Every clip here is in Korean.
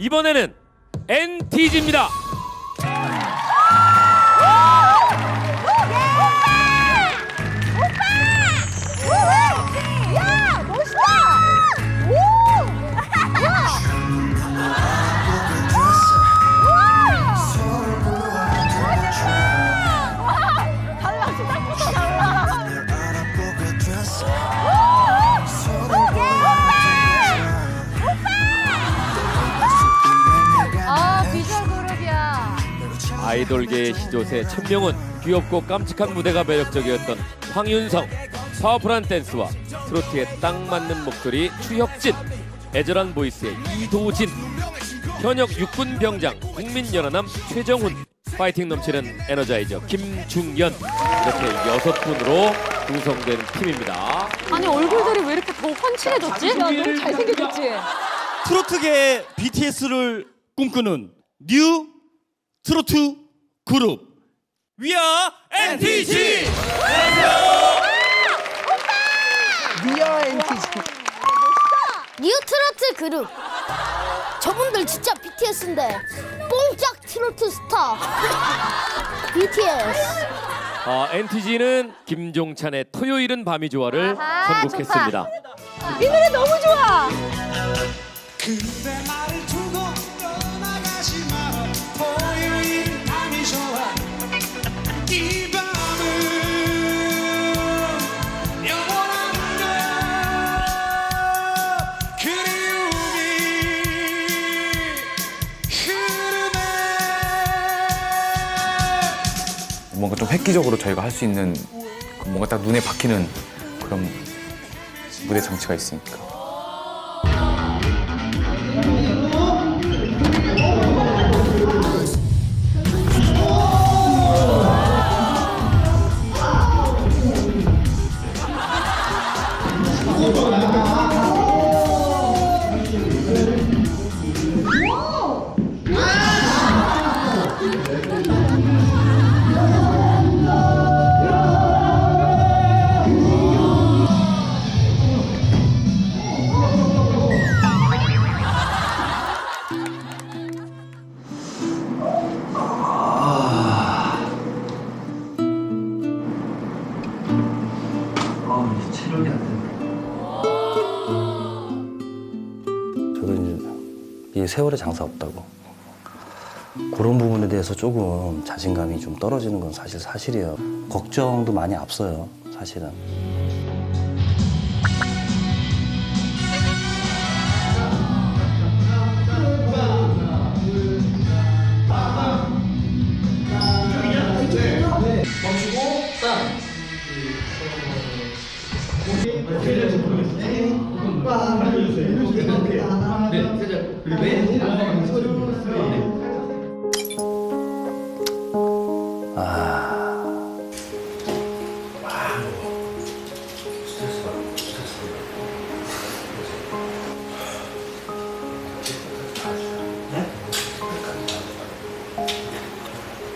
이번에는 NTG입니다. 아이돌계의 시조새 천명은 귀엽고 깜찍한 무대가 매력적이었던 황윤성, 파워풀한 댄스와 트로트에 딱 맞는 목소리 추혁진, 애절한 보이스의 이도진, 현역 육군 병장 국민연하남 최정훈, 파이팅 넘치는 에너자이저 김중연 이렇게 여섯 분으로 구성된 팀입니다. 아니 얼굴들이 왜 이렇게 더 훤칠해졌지? 야 너무 잘생겨졌지? 트로트계의 BTS를 꿈꾸는 뉴 트로트 그룹 We are NTG! 뉴 트로트 그룹. 저분들 진짜 BTS인데 뽕짝 트로트 스타. BTS. 아, NTG는 김종찬의 토요일은 밤이 좋아를 아하, 선곡했습니다. 이 노래 너무 좋아. 그대 말을 두 획기적으로 저희가 할 수 있는 그 뭔가 딱 눈에 박히는 그런 무대 장치가 있으니까. 세월의 장사 없다고 그런 부분에 대해서 조금 자신감이 좀 떨어지는 건 사실 사실이에요. 걱정도 많이 앞서요, 사실은.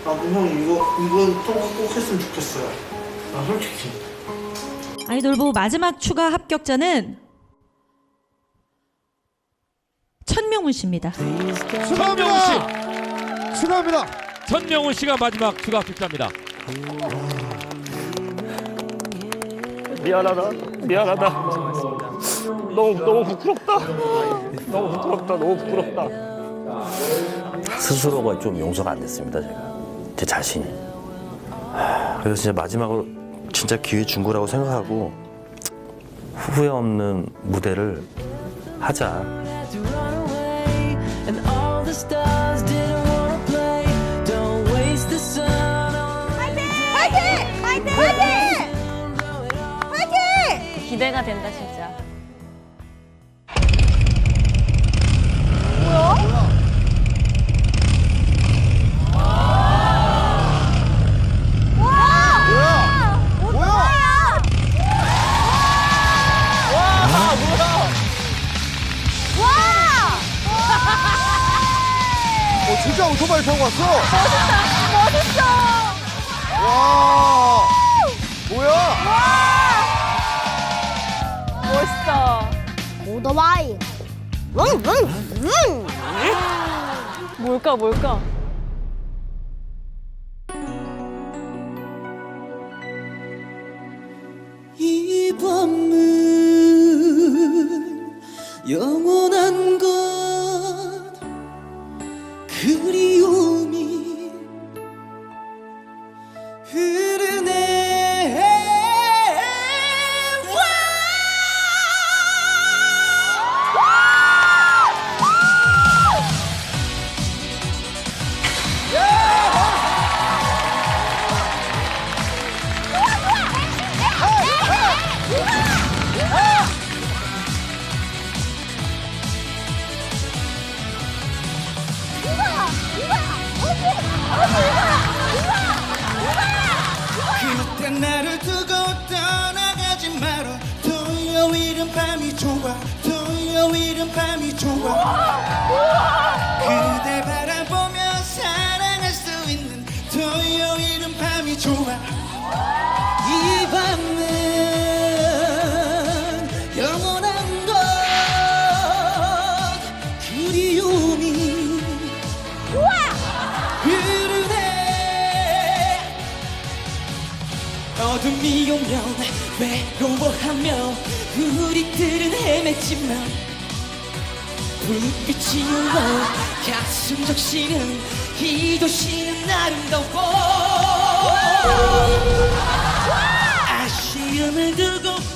아, 형 이거 이건 또꼭 했으면 좋겠어요. 아, 솔직히. 아이돌부 마지막 추가 합격자는 천명훈 씨입니다. 천명훈 씨, 축하합니다. 천명훈 씨가 마지막 추가 합격자입니다. 미안하다 미안하다 너무 너무 부끄럽다 너무 부끄럽다 너무 부끄럽다 스스로가 좀 용서가 안 됐습니다, 제가. 제 자신이. 하, 그래서 진짜 마지막으로 진짜 기회 준 거라고 생각하고 후회 없는 무대를 하자. 기대가 된다 진짜. 응. 뭘까 뭘까? 이 밤은 영원한 그때 나를 두고 떠나가지 마라. 토요일은 밤이 좋아. 토요일은 밤이 좋아. 그대 바라보며 사랑할 수 있는 토요일은 밤이 좋아. 이 밤은 어둠이 오면 외로워하며 우리들은 헤맸지만 불빛이 올라 가슴 적시는 이 도시는 아름다워. 아쉬움을 두고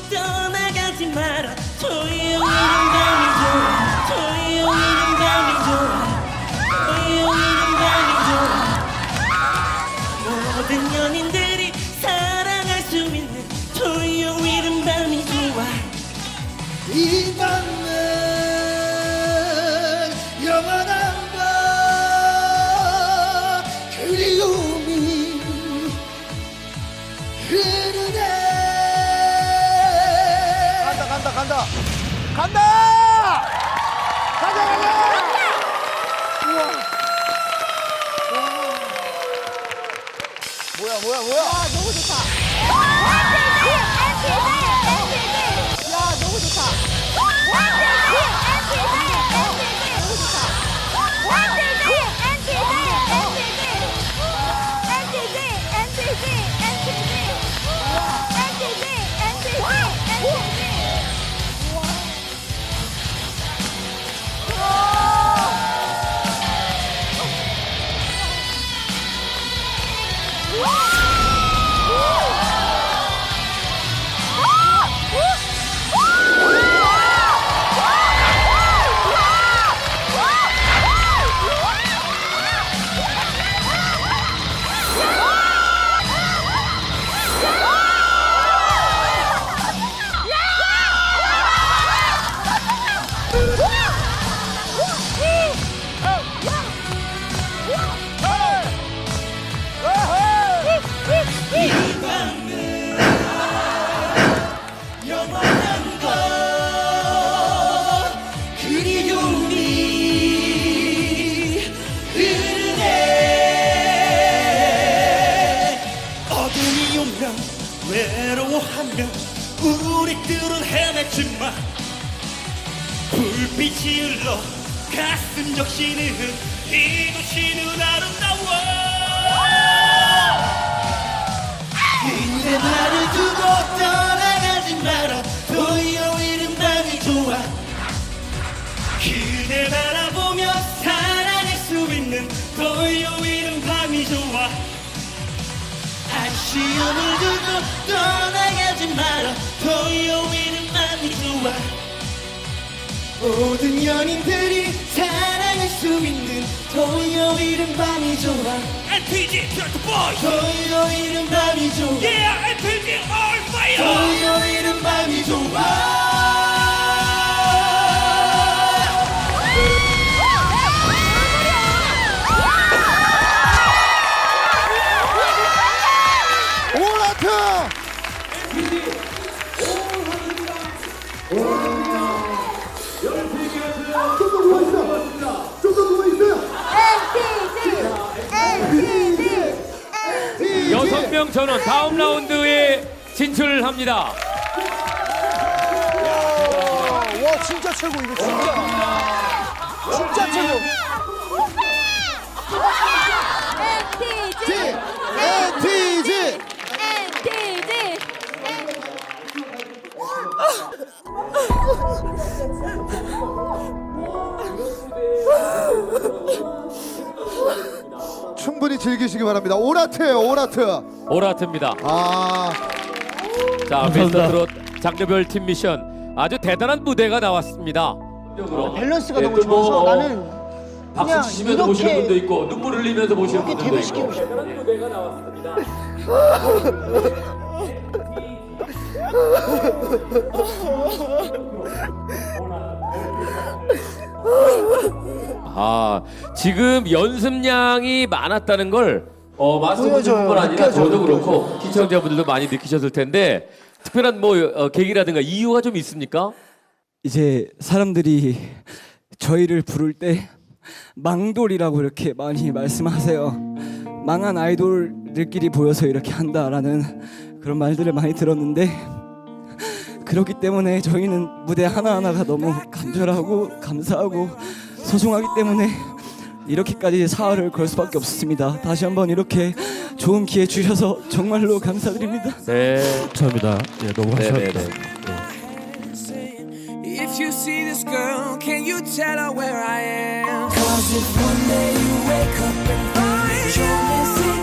이 밤은 영원한 것 그리움이 흐르네. 간다 간다 간다. 간다! 가자 가자! 우와. 뭐야 뭐야 뭐야? 너무 좋다. 하면 우리들은 헤맸지만 불빛이 흘러 가슴 적시는 이 도시는 아름다워. 그대 나를 두고 떠나가지 마라. 토요일은 밤이 좋아. 그대 바라 아쉬움을 두고 떠나가지 마라. 토요일은 밤이 좋아. 모든 연인들이 사랑할 수 있는 토요일은 밤이 좋아. NTG 트로트 보이 토요일은 밤이 좋아. Yeah 3천원 다음 라운드에 진출합니다. 와 진짜 최고 이거 진짜. 진짜 최고. MTG! MTG! 충분히 즐기시기 바랍니다. 오라트예요 오라트. 오라트입니다. 아, 자, 미스터 트롯 장르별 팀 미션 아주 대단한 무대가 나왔습니다. 밸런스가 네, 너무 또 뭐, 좋아서 어, 나는 박수 그냥 치면서 보시는 분도 이렇게 있고 눈물 흘리면서 보시는 이렇게 분들도 있고 대비시키고 싶어. 대단한 무대가 나왔습니다. 아 지금 연습량이 많았다는 걸 어, 마스터분들뿐만 보여줘요. 아니라 저도 느껴져요. 그렇고 시청자분들도 많이 느끼셨을 텐데 특별한 뭐 어, 계기라든가 이유가 좀 있습니까? 이제 사람들이 저희를 부를 때 망돌이라고 이렇게 많이 말씀하세요. 망한 아이돌들끼리 보여서 이렇게 한다라는 그런 말들을 많이 들었는데 그렇기 때문에 저희는 무대 하나하나가 너무 간절하고 감사하고 소중하기 때문에 이렇게까지 사활을 걸 수밖에 없습니다. 다시 한번 이렇게 좋은 기회 주셔서 정말로 감사드립니다. 네. 감사합니다. 예, 너무 네네네. If you see this girl, can you tell her where I am? Cause if one day you wake up and find you're missing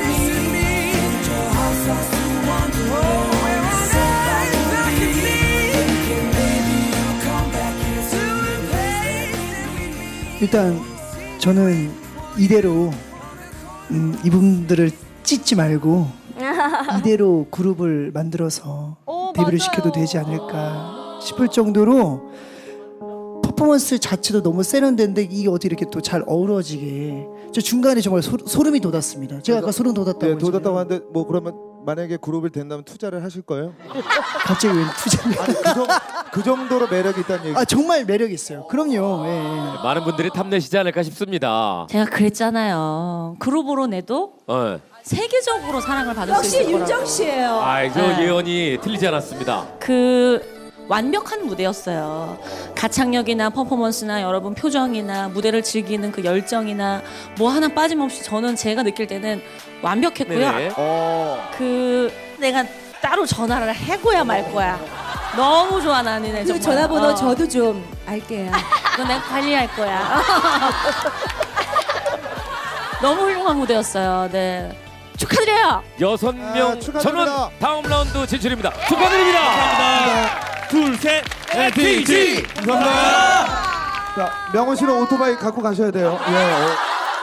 me, and your heart starts to wonder where on earth I can be, thinking maybe you'll come back here to the place that we meet. 일단 저는 이대로 음, 이분들을 찢지 말고 이대로 그룹을 만들어서 오, 데뷔를 맞아요. 시켜도 되지 않을까 싶을 정도로 퍼포먼스 자체도 너무 세련된데 이게 어떻게 이렇게 또 잘 어우러지게 저 중간에 정말 소, 소름이 돋았습니다. 제가 아까 소름 돋았다고 네, 돋았다고 했잖아요. 하는데 뭐 그러면 만약에 그룹을 된다면 투자를 하실 거예요? 갑자기 왜 투자를? 아니 그, 정, 그 정도로 매력이 있다는 얘기. 아 정말 매력 있어요. 그럼요. 예, 예. 많은 분들이 탐내시지 않을까 싶습니다. 제가 그랬잖아요. 그룹으로 내도 어. 세계적으로 사랑을 받을 수 역시 있을 거라고. 윤정 씨예요. 아, 저 네. 예언이 틀리지 않았습니다. 그 완벽한 무대였어요. 가창력이나 퍼포먼스나 여러분 표정이나 무대를 즐기는 그 열정이나 뭐 하나 빠짐없이 저는 제가 느낄 때는 완벽했고요. 네. 어. 그 내가 따로 전화를 해고야 말 거야. 너무 좋아 나는 애 그 정말. 전화번호 어. 저도 좀 알게요. 이거 내가 관리할 거야. 너무 훌륭한 무대였어요. 네. 축하드려요. 여섯 아, 명 축하드립니다. 전원 다음 라운드 진출입니다. 축하드립니다. 둘, 셋, NTG. 자, 명훈 씨는 오토바이 갖고 가셔야 돼요. 예. 어.